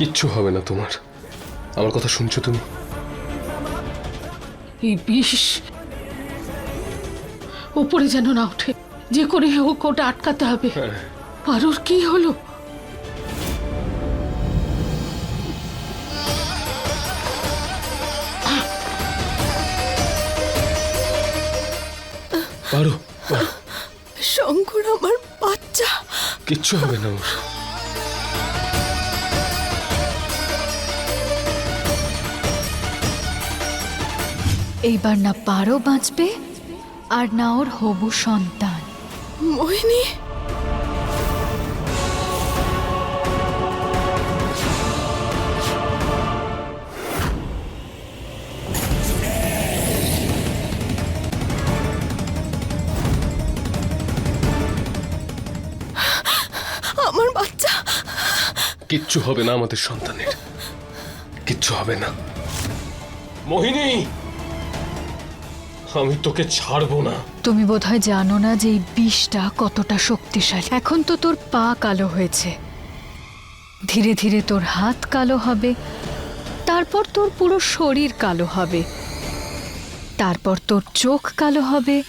কিচ্ছু হবে না তোমার। আমার কথা শুনছো তুমি? এই বিষ যেন না ওঠে। যে করে হোক ওটা আটকাতে হবে। হ্যাঁ। পারুর কি হলো? পারো। শঙ্কর আমার বাচ্চা। কিচ্ছু হবে না ওর। এইবার না পারো বাঁচবে আর না ওর হবু সন্তান। মোহিনী? আমার বাচ্চা। কিচ্ছু হবে না আমাদের সন্তানের। কিচ্ছু হবে না। মোহিনী! আমি তোকে ছাড়বো না। তুমি বোধহয় জানো না যে এই বিষটা কতটা শক্তিশালী। এখন তো তোর পা কালো হয়েছে। ধীরে ধীরে তোর হাত কালো হবে। তারপর তোর পুরো শরীর কালো হবে। তারপর তোর চোখ কালো হবে।